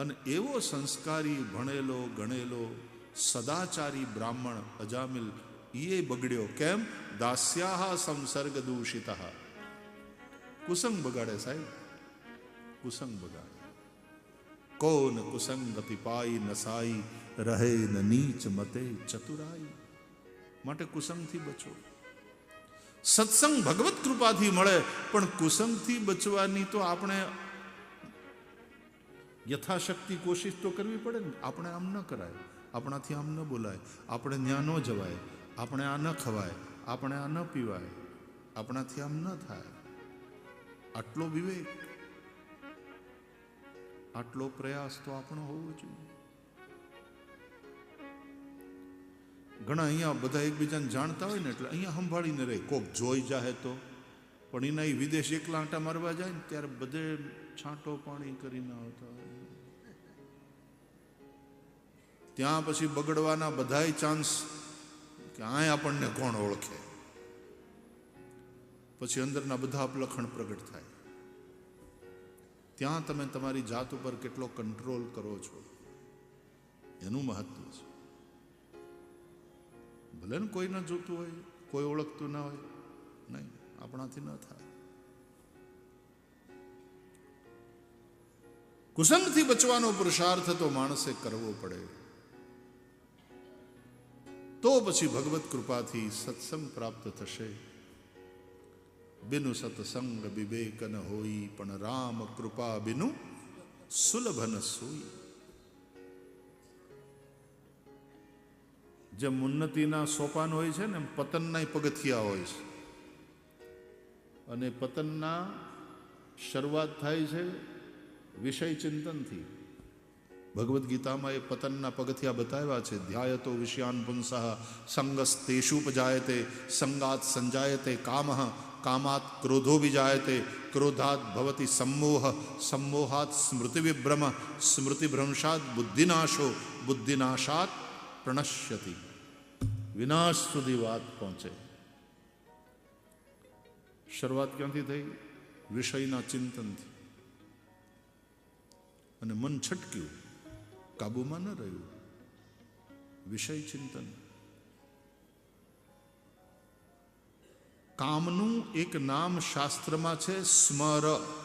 અને એવો સંસ્કારી, ભણેલો, ગણેલો, સદાચારી બ્રાહ્મણ અજામિલ એ બગડ્યો. કેમ? દાસ્યાહ સંસર્ગ દૂષિત કુસંગ બગાડે સાહેબ. કુસંગ બગાડે. કોન કુસંગ પિપાઈ નસાઈ રહે ન નીચ મતે ચતુરાઈ. માટે કુસંગથી બચો. સત્સંગ ભગવત કૃપાથી મળે, પણ કુસંગથી બચવાની તો આપણે યથાશક્તિ કોશિશ તો કરવી પડે ને. આપણે આમ ન કરાય. આપણાથી આમ ન બોલાય. આપણે ત્યાં ન જવાય. આપણે આ ન ખવાય. આપણે આ ન પીવાય. આપણાથી આમ ન થાય. આટલો વિવેક. આટલો પ્રયાસ તો આપણો હોવો જોઈએ. ઘણા અહીંયા બધા એકબીજાને જાણતા હોય ને એટલે અહીંયા સંભાળીને રહે. કોક જોઈ જાહે તો. પણ એના વિદેશ એકલા આંટા મારવા જાય ને ત્યારે બધે છાંટો પાણી કરીને આવતા હોય. ત્યાં પછી બગડવાના બધાય ચાન્સ કે આ આપણને કોણ ઓળખે? પછી અંદરના બધા અપલખણ પ્રગટ થાય. ત્યાં તમે તમારી જાત ઉપર કેટલો કંટ્રોલ કરો છો? એનું મહત્વ છે. ભલે ને કોઈ ન જોતું હોય, કોઈ ઓળખતું ના હોય, નહીં, આપણાથી ન થાય. કુસંગથી બચવાનો પુરુષાર્થ તો માણસે કરવો પડે. તો પછી ભગવત કૃપાથી સત્સંગ પ્રાપ્ત થશે. બિનુ સત્સંગ વિવેક ન હોઈ પણ રામ કૃપા બિનુ સુલભ ન જેમ ઉન્નતિના સોપાન હોય છે ને, એમ પતનના પગથિયા હોય છે. અને પતનના શરૂઆત થાય છે વિષય ચિંતનથી. ભગવદ્ ગીતામાં એ પતનના પગથિયા બતાવ્યા છે, ધ્યાયતો વિષયાન પુંસઃ સંગસ્તેષુપજાયતે સંગાત સંજાયતે કામ, કામાત ક્રોધો વિજાયતે, ક્રોધાત ભવતી સંમોહ, સંમોહાત સ્મૃતિવિભ્રમ, સ્મૃતિભ્રંશાત બુદ્ધિનાશો, બુદ્ધિનાશાત પ્રણશ્યતિ. વિનાશ સુધી વાત પહોંચે. શરૂઆત ક્યાંથી થઈ? વિષયના ચિંતનથી. અને મન છટક્યું. કાબુમાં ન રહ્યું. વિષય ચિંતન. કામનું એક નામ શાસ્ત્રમાં છે સ્મર.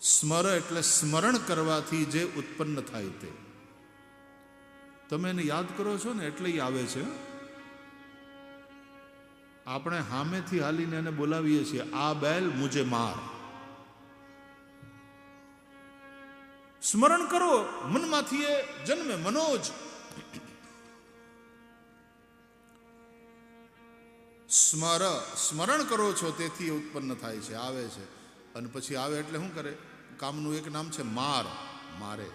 સ્મર એટલે સ્મરણ કરવાથી જે ઉત્પન્ન થાય તે. તમે એને યાદ કરો છો ને, એટલે આવે છે. આપણે હામેથી હાલીને એને બોલાવીએ છીએ, આ બેલ મુજે માર. સ્મરણ કરો, મનમાંથી એ જન્મે મનોજ. સ્મર, સ્મરણ કરો છો, તેથી ઉત્પન્ન થાય છે, આવે છે. અને પછી આવે એટલે શું કરે? કામનું એક નામ છે માર, મારે.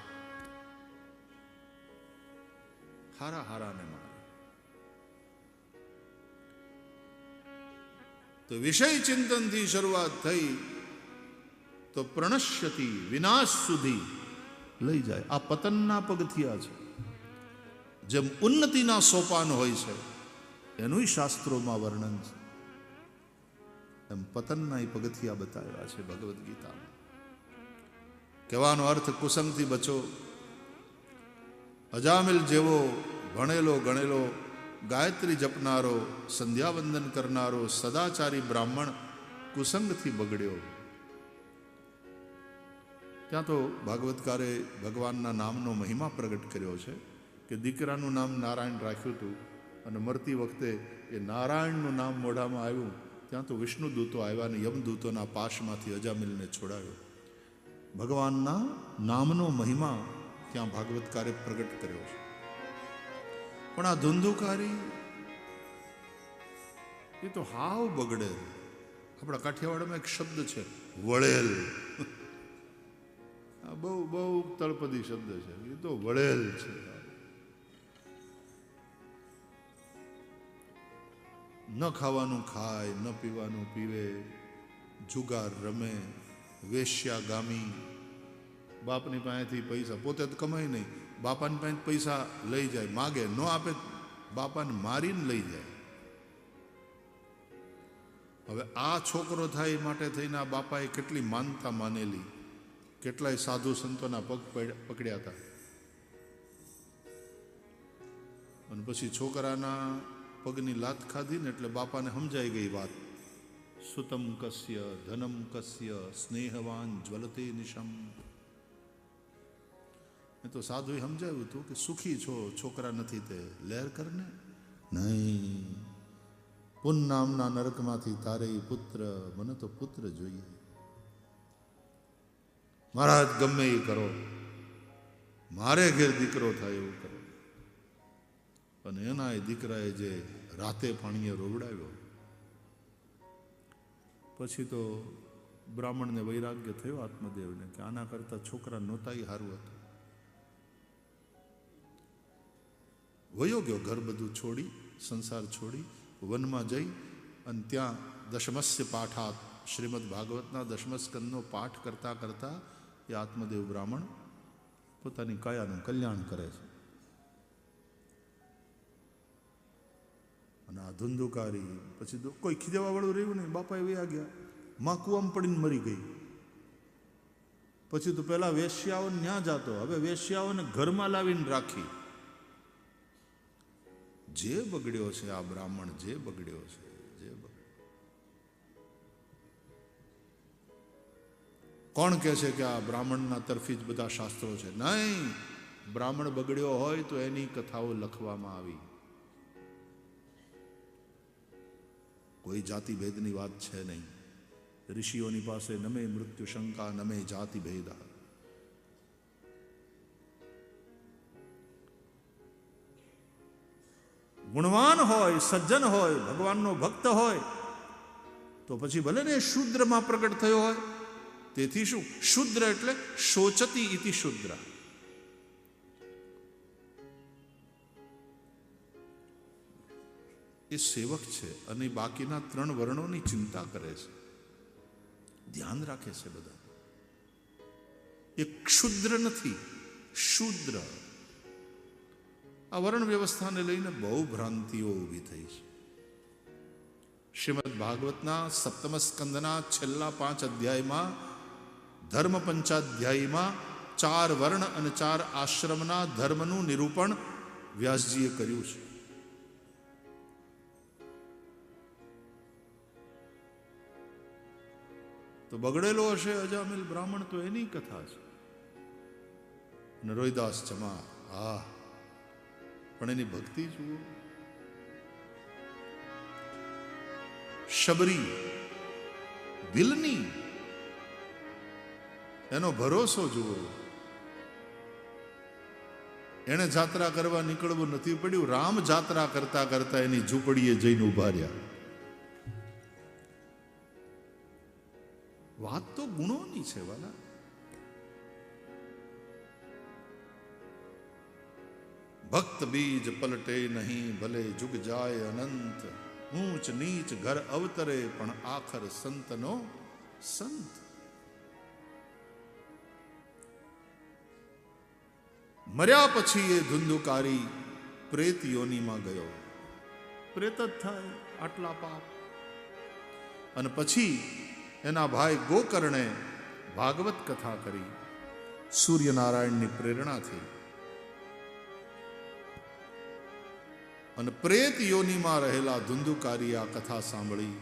હારા હારાને મારે. તો વિષય ચિંતનથી શરૂઆત થઈ, તો પ્રણશ્યતિ વિનાશ સુધી લઈ જાય. આ પતનના પગથિયા છે. જેમ ઉન્નતિના સોપાન હોય છે એનું શાસ્ત્રોમાં વર્ણન છે. એમ પતનના એ પગથિયા બતાવ્યા છે ભગવદ્ ગીતામાં. કહેવાનો અર્થ, કુસંગથી બચો. અજામિલ જેવો ભણેલો ગણેલો, ગાયત્રી જપનારો, સંધ્યાવંદન કરનારો, સદાચારી બ્રાહ્મણ કુસંગથી બગડ્યો. ત્યાં તો ભાગવતકારે ભગવાનના નામનો મહિમા પ્રગટ કર્યો છે કે દીકરાનું નામ નારાયણ રાખ્યું હતું અને મરતી વખતે એ નારાયણનું નામ મોઢામાં આવ્યું, ત્યાં તો વિષ્ણુ દૂતો આવ્યા અને યમદૂતોના પાશમાંથી અજામિલને છોડાવ્યો ભગવાનના નામનો મહિમા ત્યાં ભાગવતકારે પ્રગટ કર્યો છે. પણ આ ધુંધુકારી એ તો હાવ બગડે આપણા કાઠિયાવાડમાં એક શબ્દ છે, વળેલ. બહુ બહુ તળપદી શબ્દ છે. એ તો વળેલ છે. ન ખાવાનું ખાય, ન પીવાનું પીવે, જુગાર રમે વેશ્યાગામી બાપની પાસેથી પૈસા પોતે તો કમાય નહીં. બાપાની પાસે પૈસા લઈ જાય, માગે, ન આપે બાપાને મારીને લઈ જાય. હવે આ છોકરો થાય માટે થઈને આ બાપાએ કેટલી માનતા માનેલી. કેટલાય સાધુ સંતોના પગ પકડ્યા હતા. અને પછી છોકરાના પગની લાત ખાધી ને એટલે બાપાને સમજાઈ ગઈ વાત. સુતમ કસ્ય, ધનમ કસ્ય, સ્નેહવાન જ્વલતે નિશમ. એ તો સાધુએ સમજાવ્યું હતું કે સુખી છો, છોકરા નથી તે, લહેર કરને? નહીં. પુન નામના નરકમાંથી તારે પુત્ર, મને તો પુત્ર જોઈએ. મહારાજ, ગમે એ કરો. મારે ઘેર દીકરો થાય એવું કરો. અને એના એ દીકરાએ જે રાતે પાણીએ રોવડાવ્યો, પછી તો બ્રાહ્મણને વૈરાગ્ય થયો આત્મદેવને કે આના કરતા છોકરા નહોતા સારું હતું. વયો ગયો, ઘર બધું છોડી, સંસાર છોડી, વનમાં જઈ અને ત્યાં દશમસ્ય પાઠાત, શ્રીમદ ભાગવતના દશમસ્કંદનો પાઠ કરતા કરતા એ આત્મદેવ બ્રાહ્મણ પોતાની કાયાનું કલ્યાણ કરે છે. અને આ ધુંધુકારી પછી કોઈ ખીજાવા વાળું રહ્યું નહીં બાપા વયા ગયા. માં કુવામાં પડીને મરી ગઈ. પછી તો પેલા વેશ્યાઓ ન્યા જાતો, હવે વેશ્યાઓને ઘરમાં લાવીને રાખી. જે બગડ્યો છે આ બ્રાહ્મણ, જે બગડ્યો છે. કોણ કહે છે કે આ બ્રાહ્મણના તરફી જ બધા શાસ્ત્રો છે? નહીં. બ્રાહ્મણ બગડ્યો હોય તો એની કથાઓ લખવામાં આવી. કોઈ જાતિ ભેદની વાત છે નહીં. ઋષિઓની પાસે નમે મૃત્યુ શંકા નમે જાતિ ભેદા ગુણવાન હોય, સજ્જન હોય, ભગવાનનો ભક્ત હોય, તો પછી ભલે ને શુદ્રમાં પ્રગટ થયો હોય તેથી શું? શુદ્ર એટલે શોચતી ઇતિ શુદ્ર. એ સેવક છે અને બાકીના ત્રણ વર્ણોની ચિંતા કરે છે. ધ્યાન રાખે છે બધા. એ ક્ષુદ્ર નથી, શુદ્ર. આ વર્ણ વ્યવસ્થાને લઈને બહુ ભ્રાંતિઓ ઊભી થઈ છે. શ્રીમદ ભાગવતના સપ્તમ સ્કંદના છેલ્લા પાંચ અધ્યાયમાં ધર્મ પંચાધ્યાયીમાં ચાર વર્ણ અને ચાર આશ્રમના ધર્મનું નિરૂપણ વ્યાસજીએ કર્યું છે. તો બગડેલો હશે અજામિલ બ્રાહ્મણ તો એની કથા છે. નરોયદાસ જમા આ પણ એની ભક્તિ જુઓ. શબરી, દિલની એનો ભરોસો જુઓ. એને જાત્રા કરવા નીકળવું નથી પડ્યું. રામ જાત્રા કરતા કરતા એની ઝૂંપડીએ જઈને ઊભા રહ્યા. વાત તો ગુણોની છે, વાલા. ભક્ત બીજ પલટે નહીં, ભલે જુગ જાય અનંત. ઊંચ નીચ ઘર અવતરે, પણ આખર સંતનો સંત. મર્યા પછી એ ધુંધુકારી પ્રેત યોનીમાં ગયો. પ્રેત જ થાય આટલા પાપ. અને પછી એના ભાઈ ગોકર્ણે ભાગવત કથા કરી. સૂર્યનારાયણની પ્રેરણાથી અને પ્રેત યોનીમાં રહેલા ધુંધુકારી આ કથા સાંભળી.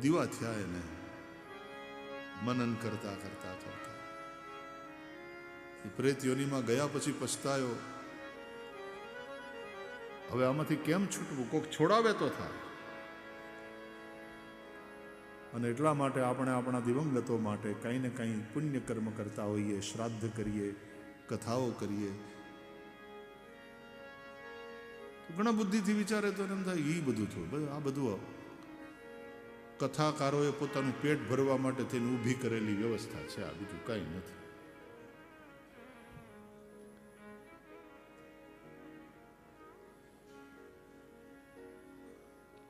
દીવા થયા એને મનન કરતા કરતા કરતા. પ્રેત યોનીમાં ગયા પછી પછતાયો. હવે આમાંથી કેમ છૂટવું? કોક છોડાવે તો થાય. અને એટલા માટે આપણે આપણા દિવંગતો માટે કંઈ ને કંઈ પુણ્ય કર્મ કરતા હોઈએ, શ્રાદ્ધ કરીએ, કથાઓ કરીએ. ઘણા બુદ્ધિથી વિચારે તો એમ થાય એ બધું થયું આ બધું કથાકારોએ પોતાનું પેટ ભરવા માટે તેની ઊભી કરેલી વ્યવસ્થા છે, આ બીજું કાંઈ નથી.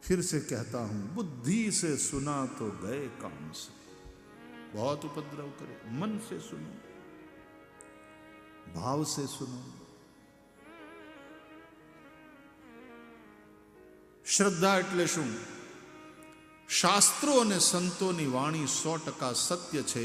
फिर से कहता हूं बुद्धि से सुना तो गए काम से बहुत उपद्रव करे मन से सुनो भाव से सुनो શ્રદ્ધા એટલે શું શાસ્ત્રો અને સંતોની વાણી સો ટકા સત્ય છે